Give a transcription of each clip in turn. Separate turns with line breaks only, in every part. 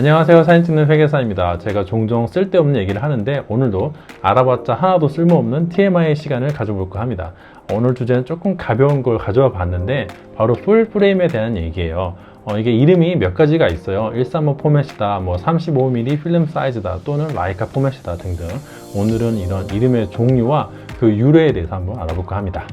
안녕하세요. 사진 찍는 회계사입니다. 제가 종종 쓸데없는 얘기를 하는데 오늘도 알아봤자 하나도 쓸모없는 TMI 시간을 가져볼까 합니다. 오늘 주제는 조금 가벼운 걸 가져와 봤는데 바로 풀 프레임에 대한 얘기예요. 어, 이게 이름이 몇 가지가 있어요. 135 포맷이다 뭐 35mm 필름 사이즈다 또는 라이카 포맷이다 등등. 오늘은 이런 이름의 종류와 그 유래에 대해서 한번 알아볼까 합니다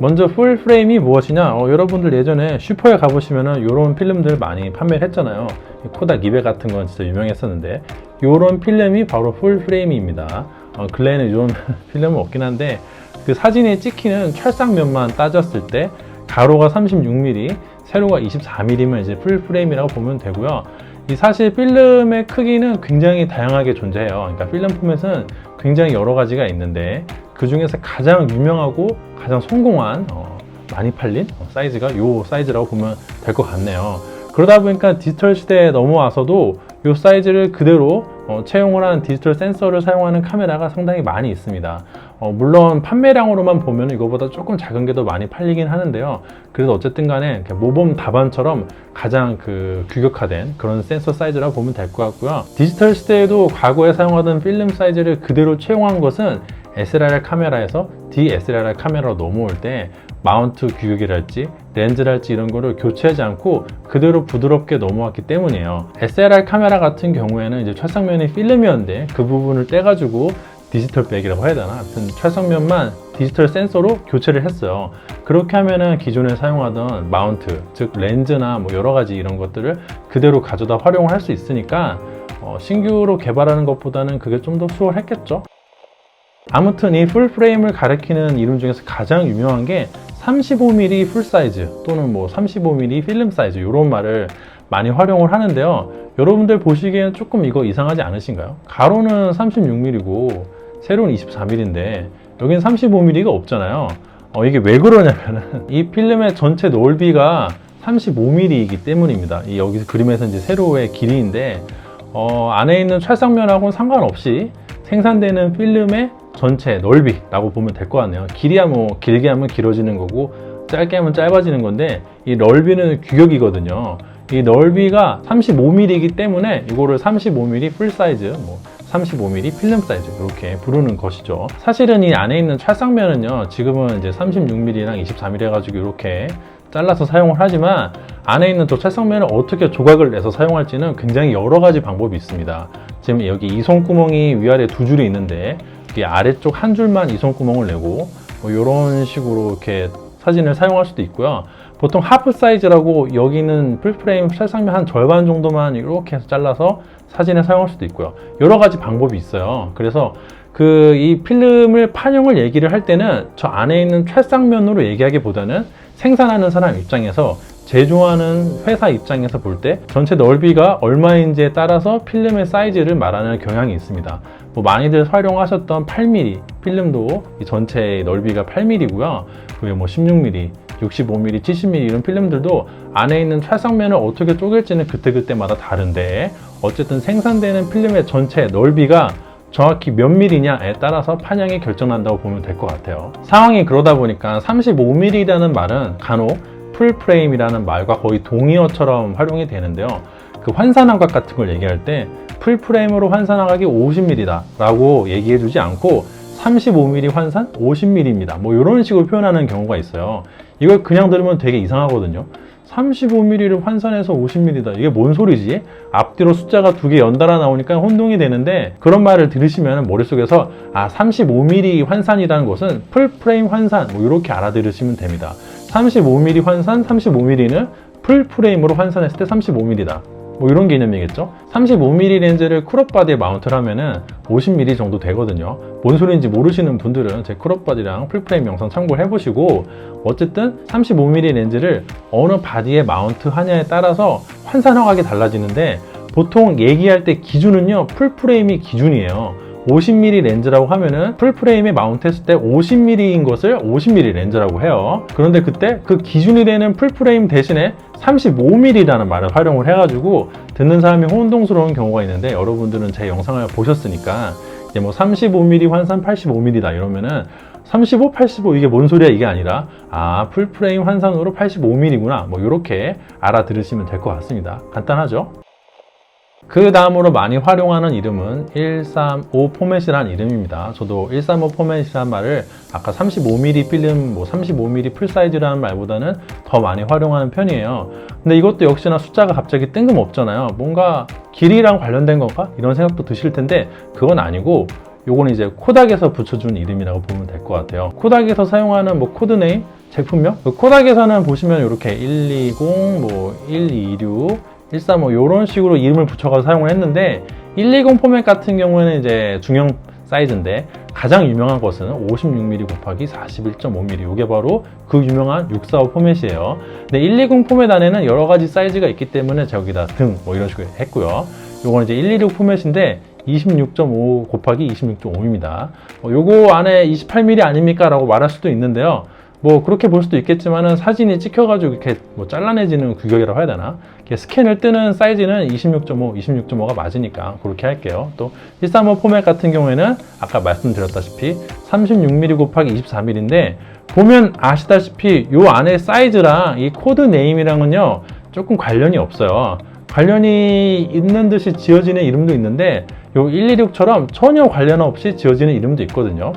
먼저 풀 프레임이 무엇이냐? 어, 여러분들 예전에 슈퍼에 가보시면은 이런 필름들 많이 판매를 했잖아요. 이 코닥 200 같은 건 진짜 유명했었는데 이런 필름이 바로 풀 프레임입니다. 어, 근래에는 이런 필름은 없긴 한데 그 사진에 찍히는 찰상면만 따졌을 때 가로가 36mm, 세로가 24mm면 이제 풀 프레임이라고 보면 되고요. 이 사실 필름의 크기는 굉장히 다양하게 존재해요. 그러니까 필름 포맷은 굉장히 여러 가지가 있는데 그 중에서 가장 유명하고 가장 성공한 어, 많이 팔린 어, 사이즈가 이 사이즈라고 보면 될 것 같네요. 그러다 보니까 디지털 시대에 넘어와서도 이 사이즈를 그대로 어, 채용을 한 디지털 센서를 사용하는 카메라가 상당히 많이 있습니다. 어, 물론 판매량으로만 보면 이거보다 조금 작은 게 더 많이 팔리긴 하는데요. 그래도 어쨌든 간에 모범 답안처럼 가장 그 규격화된 그런 센서 사이즈라고 보면 될 것 같고요. 디지털 시대에도 과거에 사용하던 필름 사이즈를 그대로 채용한 것은 SLR 카메라에서 DSLR 카메라로 넘어올 때 마운트 규격이랄지 렌즈랄지 이런 거를 교체하지 않고 그대로 부드럽게 넘어왔기 때문이에요. SLR 카메라 같은 경우에는 이제 촬상면이 필름이었는데 그 부분을 떼가지고 디지털 백이라고 해야 되나? 하여튼 촬상면만 디지털 센서로 교체를 했어요. 그렇게 하면은 기존에 사용하던 마운트, 즉 렌즈나 뭐 여러 가지 이런 것들을 그대로 가져다 활용을 할 수 있으니까 어, 신규로 개발하는 것보다는 그게 좀 더 수월했겠죠. 아무튼 이 풀프레임을 가리키는 이름 중에서 가장 유명한 게 35mm 풀 사이즈 또는 뭐 35mm 필름 사이즈 이런 말을 많이 활용을 하는데요. 여러분들 보시기에는 조금 이거 이상하지 않으신가요? 가로는 36mm고 세로는 24mm인데 여기는 35mm가 없잖아요. 어, 이게 왜 그러냐면은 이 필름의 전체 넓이가 35mm이기 때문입니다. 이 여기 그림에서 이제 세로의 길이인데 어, 안에 있는 찰상면하고는 상관없이 생산되는 필름의 전체 넓이라고 보면 될 것 같네요. 길이야 뭐 길게 하면 길어지는 거고 짧게 하면 짧아지는 건데 이 넓이는 규격이거든요. 이 넓이가 35mm이기 때문에 이거를 35mm 풀 사이즈, 뭐 35mm 필름 사이즈 이렇게 부르는 것이죠. 사실은 이 안에 있는 찰상면은요, 지금은 이제 36mm랑 24mm 해가지고 이렇게 잘라서 사용을 하지만 안에 있는 저 찰상면을 어떻게 조각을 내서 사용할지는 굉장히 여러 가지 방법이 있습니다. 지금 여기 이송구멍이 위아래 두 줄이 있는데 이 아래쪽 한 줄만 이송구멍을 내고 뭐 이런 식으로 이렇게 사진을 사용할 수도 있고요. 보통 하프 사이즈라고 여기는 풀프레임 찰상면 한 절반 정도만 이렇게 해서 잘라서 사진에 사용할 수도 있고요. 여러 가지 방법이 있어요. 그래서 그 이 필름을 판형을 얘기를 할 때는 저 안에 있는 찰상면으로 얘기하기보다는 생산하는 사람 입장에서 제조하는 회사 입장에서 볼 때 전체 넓이가 얼마인지에 따라서 필름의 사이즈를 말하는 경향이 있습니다. 뭐 많이들 활용하셨던 8mm 필름도 이 전체 넓이가 8mm고요. 그게 뭐 16mm, 65mm, 70mm 이런 필름들도 안에 있는 찰상면을 어떻게 쪼갤지는 그때그때마다 다른데 어쨌든 생산되는 필름의 전체 넓이가 정확히 몇 밀리냐에 따라서 판형이 결정난다고 보면 될 것 같아요. 상황이 그러다 보니까 35mm라는 말은 간혹 풀프레임이라는 말과 거의 동의어처럼 활용이 되는데요. 그 환산환각 같은 걸 얘기할 때 풀프레임으로 환산환각이 50mm다 라고 얘기해 주지 않고 35mm 환산 50mm입니다. 뭐 이런 식으로 표현하는 경우가 있어요. 이걸 그냥 들으면 되게 이상하거든요. 35mm를 환산해서 50mm다. 이게 뭔 소리지? 앞뒤로 숫자가 두 개 연달아 나오니까 혼동이 되는데 그런 말을 들으시면 머릿속에서 아 35mm 환산이라는 것은 풀프레임 환산 뭐 이렇게 알아들으시면 됩니다. 35mm 환산 35mm는 풀프레임으로 환산했을 때 35mm다. 뭐 이런 개념이겠죠? 35mm 렌즈를 크롭바디에 마운트를 하면은 50mm 정도 되거든요. 뭔 소리인지 모르시는 분들은 제 크롭바디랑 풀프레임 영상 참고를 해보시고 어쨌든 35mm 렌즈를 어느 바디에 마운트 하냐에 따라서 환산화각이 달라지는데 보통 얘기할 때 기준은요 풀프레임이 기준이에요. 50mm 렌즈라고 하면은 풀프레임에 마운트했을 때 50mm인 것을 50mm 렌즈라고 해요. 그런데 그때 그 기준이 되는 풀프레임 대신에 35mm라는 말을 활용을 해가지고 듣는 사람이 혼동스러운 경우가 있는데 여러분들은 제 영상을 보셨으니까 이제 뭐 35mm 환산 85mm다 이러면은 35, 85 이게 뭔 소리야 이게 아니라 아 풀프레임 환산으로 85mm구나 뭐 이렇게 알아들으시면 될 것 같습니다. 간단하죠? 그 다음으로 많이 활용하는 이름은 135 포맷이라는 이름입니다. 저도 135 포맷이라는 말을 아까 35mm 필름, 뭐 35mm 풀사이즈라는 말보다는 더 많이 활용하는 편이에요. 근데 이것도 역시나 숫자가 갑자기 뜬금없잖아요. 뭔가 길이랑 관련된 건가? 이런 생각도 드실 텐데 그건 아니고 요거는 이제 코닥에서 붙여준 이름이라고 보면 될 것 같아요. 코닥에서 사용하는 뭐 코드네임, 제품명? 그 코닥에서는 보시면 이렇게 120, 뭐 126, 135 이런 식으로 이름을 붙여가지고 사용을 했는데 120 포맷 같은 경우에는 이제 중형 사이즈인데 가장 유명한 것은 56mm 곱하기 41.5mm 이게 바로 그 유명한 645 포맷이에요. 근데 120 포맷 안에는 여러 가지 사이즈가 있기 때문에 저기다 등 뭐 이런 식으로 했고요. 요거는 이제 126 포맷인데 26.5 곱하기 26.5입니다. 요거 안에 28mm 아닙니까? 라고 말할 수도 있는데요 뭐 그렇게 볼 수도 있겠지만은 사진이 찍혀가지고 이렇게 뭐 잘라내지는 규격이라고 해야 되나? 이렇게 스캔을 뜨는 사이즈는 26.5, 26.5가 맞으니까 그렇게 할게요. 또 135 포맷 같은 경우에는 아까 말씀드렸다시피 36mm 곱하기 24mm인데 보면 아시다시피 요 안에 사이즈랑 이 코드 네임이랑은요 조금 관련이 없어요. 관련이 있는 듯이 지어지는 이름도 있는데 요 126처럼 전혀 관련 없이 지어지는 이름도 있거든요.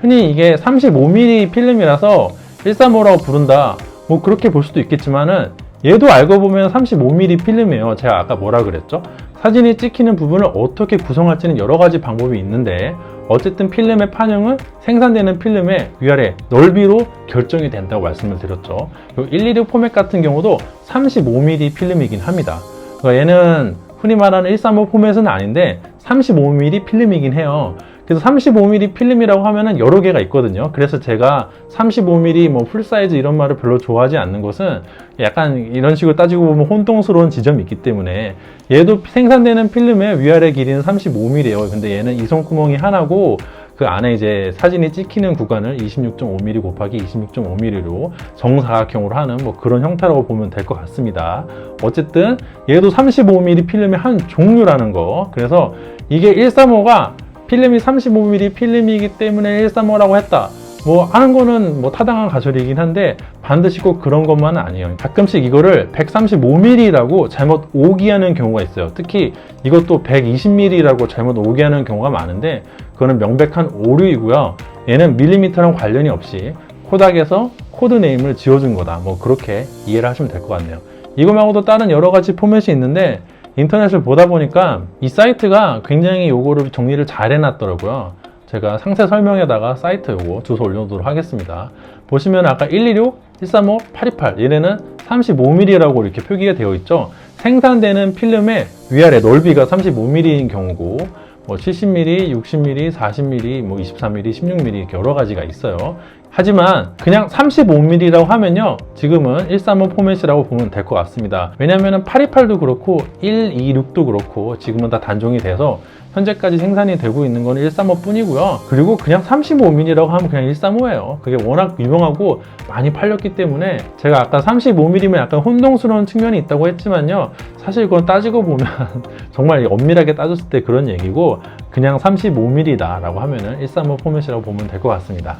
흔히 이게 35mm 필름이라서 135라고 부른다. 뭐 그렇게 볼 수도 있겠지만은 얘도 알고 보면 35mm 필름이에요. 제가 아까 뭐라 그랬죠? 사진이 찍히는 부분을 어떻게 구성할지는 여러 가지 방법이 있는데 어쨌든 필름의 판형은 생산되는 필름의 위아래 넓이로 결정이 된다고 말씀을 드렸죠. 126 포맷 같은 경우도 35mm 필름이긴 합니다. 그러니까 얘는 흔히 말하는 135 포맷은 아닌데 35mm 필름이긴 해요. 그래서 35mm 필름이라고 하면은 여러 개가 있거든요. 그래서 제가 35mm 뭐 풀사이즈 이런 말을 별로 좋아하지 않는 것은 약간 이런 식으로 따지고 보면 혼동스러운 지점이 있기 때문에 얘도 생산되는 필름의 위아래 길이는 35mm예요. 근데 얘는 이 손구멍이 하나고 그 안에 이제 사진이 찍히는 구간을 26.5mm 곱하기 26.5mm로 정사각형으로 하는 뭐 그런 형태라고 보면 될 것 같습니다. 어쨌든 얘도 35mm 필름의 한 종류라는 거. 그래서 이게 135가 필름이 35mm 필름이기 때문에 135라고 했다. 뭐 하는 거는 뭐 타당한 가설이긴 한데 반드시 꼭 그런 것만은 아니에요. 가끔씩 이거를 135mm라고 잘못 오기하는 경우가 있어요. 특히 이것도 120mm라고 잘못 오기하는 경우가 많은데 그거는 명백한 오류이고요. 얘는 밀리미터랑 관련이 없이 코닥에서 코드 네임을 지어준 거다. 뭐 그렇게 이해를 하시면 될 것 같네요. 이거 말고도 다른 여러 가지 포맷이 있는데 인터넷을 보다 보니까 이 사이트가 굉장히 요거를 정리를 잘 해놨더라고요. 제가 상세 설명에다가 사이트 요거 주소 올려놓도록 하겠습니다. 보시면 아까 126, 135, 828 얘네는 35mm라고 이렇게 표기가 되어 있죠. 생산되는 필름의 위아래 넓이가 35mm인 경우고 뭐 70mm, 60mm, 40mm, 뭐 24mm, 16mm 이렇게 여러 가지가 있어요. 하지만 그냥 35mm라고 하면요 지금은 135 포맷이라고 보면 될 것 같습니다 왜냐하면 828도 그렇고 126도 그렇고 지금은 다 단종이 돼서 현재까지 생산이 되고 있는 건 135 뿐이고요. 그리고 그냥 35mm라고 하면 그냥 135예요. 그게 워낙 유명하고 많이 팔렸기 때문에 제가 아까 35mm면 약간 혼동스러운 측면이 있다고 했지만요. 사실 그건 따지고 보면 정말 엄밀하게 따졌을 때 그런 얘기고 그냥 35mm 라고 하면은 135 포맷이라고 보면 될 것 같습니다.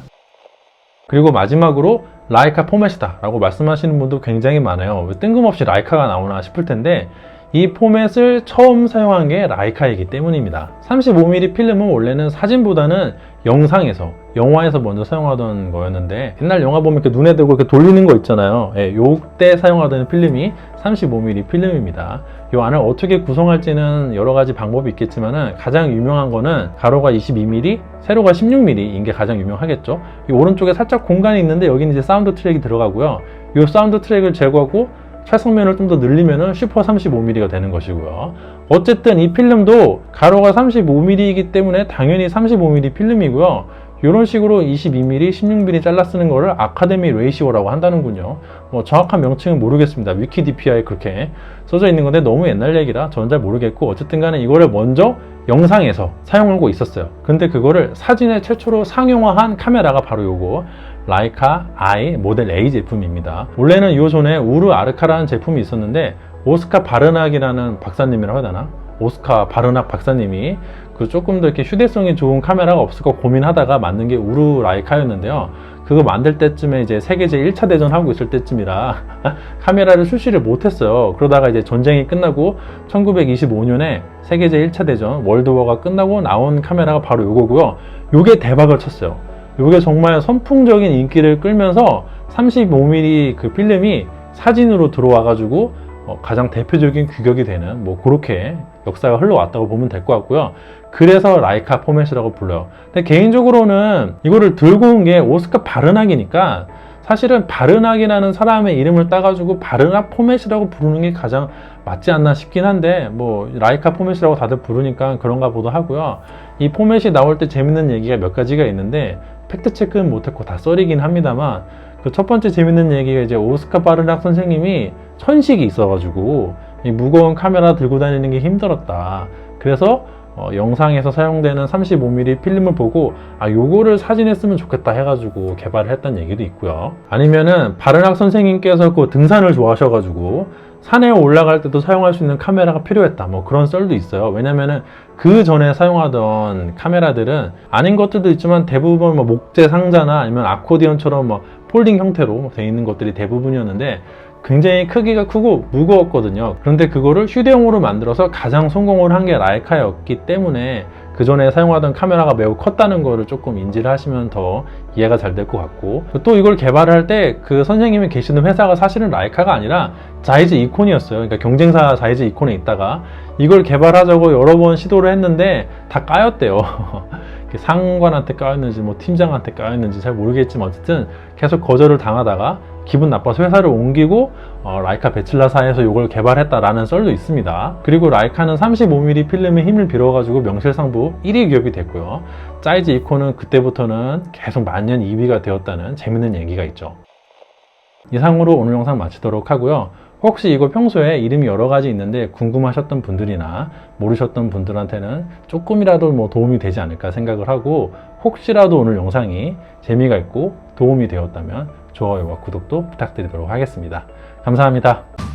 그리고 마지막으로 라이카 포맷이다 라고 말씀하시는 분도 굉장히 많아요. 왜 뜬금없이 라이카가 나오나 싶을 텐데 이 포맷을 처음 사용한 게 라이카이기 때문입니다. 35mm 필름은 원래는 사진보다는 영상에서 영화에서 먼저 사용하던 거였는데 옛날 영화 보면 이렇게 눈에 대고 이렇게 돌리는 거 있잖아요. 예, 요때 사용하던 필름이 35mm 필름입니다. 이 안을 어떻게 구성할지는 여러 가지 방법이 있겠지만 가장 유명한 거는 가로가 22mm, 세로가 16mm인 게 가장 유명하겠죠? 이 오른쪽에 살짝 공간이 있는데 여기는 이제 사운드 트랙이 들어가고요. 이 사운드 트랙을 제거하고 찰성면을 좀 더 늘리면 슈퍼 35mm가 되는 것이고요. 어쨌든 이 필름도 가로가 35mm이기 때문에 당연히 35mm 필름이고요. 이런 식으로 22mm, 16mm 잘라 쓰는 거를 아카데미 레이시오라고 한다는군요. 뭐 정확한 명칭은 모르겠습니다. 위키디피아에 그렇게 써져 있는 건데 너무 옛날 얘기라 저는 잘 모르겠고 어쨌든 간에 이거를 먼저 영상에서 사용하고 있었어요. 근데 그거를 사진에 최초로 상용화한 카메라가 바로 요거 라이카 I 모델 A 제품입니다. 원래는 요 전에 우르 아르카라는 제품이 있었는데 오스카 바르낙이라는 박사님이라고 해야 되나? 오스카 바르낙 박사님이 그그 조금 더 이렇게 휴대성이 좋은 카메라가 없을까 고민하다가 만든 게 우루 라이카였는데요. 그거 만들 때쯤에 이제 세계제 1차 대전 하고 있을 때쯤이라 카메라를 출시를 못했어요. 그러다가 이제 전쟁이 끝나고 1925년에 세계제 1차 대전 월드워가 끝나고 나온 카메라가 바로 요거고요. 요게 대박을 쳤어요. 요게 정말 선풍적인 인기를 끌면서 35mm 그 필름이 사진으로 들어와가지고 어, 가장 대표적인 규격이 되는 뭐 그렇게 역사가 흘러왔다고 보면 될 것 같고요. 그래서 라이카 포맷이라고 불러요. 근데 개인적으로는 이거를 들고 온 게 오스카 바르낙이니까 사실은 바르낙이라는 사람의 이름을 따가지고 바르낙 포맷이라고 부르는 게 가장 맞지 않나 싶긴 한데 뭐 라이카 포맷이라고 다들 부르니까 그런가 보도 하고요. 이 포맷이 나올 때 재밌는 얘기가 몇 가지가 있는데 팩트 체크는 못했고 다 썰이긴 합니다만 그 첫 번째 재밌는 얘기가 이제 오스카 바르낙 선생님이 천식이 있어가지고 이 무거운 카메라 들고 다니는 게 힘들었다. 그래서 어, 영상에서 사용되는 35mm 필름을 보고 아 요거를 사진에 쓰면 좋겠다 해가지고 개발을 했던 얘기도 있고요. 아니면은 바르낙 선생님께서 그 등산을 좋아하셔가지고 산에 올라갈 때도 사용할 수 있는 카메라가 필요했다. 뭐 그런 썰도 있어요. 왜냐면은 그 전에 사용하던 카메라들은 아닌 것들도 있지만 대부분 뭐 목재 상자나 아니면 아코디언처럼 뭐 폴딩 형태로 돼 있는 것들이 대부분이었는데 굉장히 크기가 크고 무거웠거든요. 그런데 그거를 휴대용으로 만들어서 가장 성공을 한 게 라이카였기 때문에 그 전에 사용하던 카메라가 매우 컸다는 거를 조금 인지를 하시면 더 이해가 잘 될 것 같고 또 이걸 개발을 할때 그 선생님이 계시는 회사가 사실은 라이카가 아니라 자이즈 이콘이었어요. 그러니까 경쟁사 자이즈 이콘에 있다가 이걸 개발하자고 여러 번 시도를 했는데 다 까였대요. 상관한테 까였는지 뭐 팀장한테 까였는지 잘 모르겠지만 어쨌든 계속 거절을 당하다가 기분 나빠서 회사를 옮기고 어, 라이카 베칠라사에서 이걸 개발했다라는 썰도 있습니다. 그리고 라이카는 35mm 필름의 힘을 빌어가지고 명실상부 1위 기업이 됐고요. 짜이즈 이콘은 그때부터는 계속 만년 2위가 되었다는 재밌는 얘기가 있죠. 이상으로 오늘 영상 마치도록 하고요. 혹시 이거 평소에 이름이 여러 가지 있는데 궁금하셨던 분들이나 모르셨던 분들한테는 조금이라도 뭐 도움이 되지 않을까 생각을 하고 혹시라도 오늘 영상이 재미가 있고 도움이 되었다면 좋아요와 구독도 부탁드리도록 하겠습니다. 감사합니다.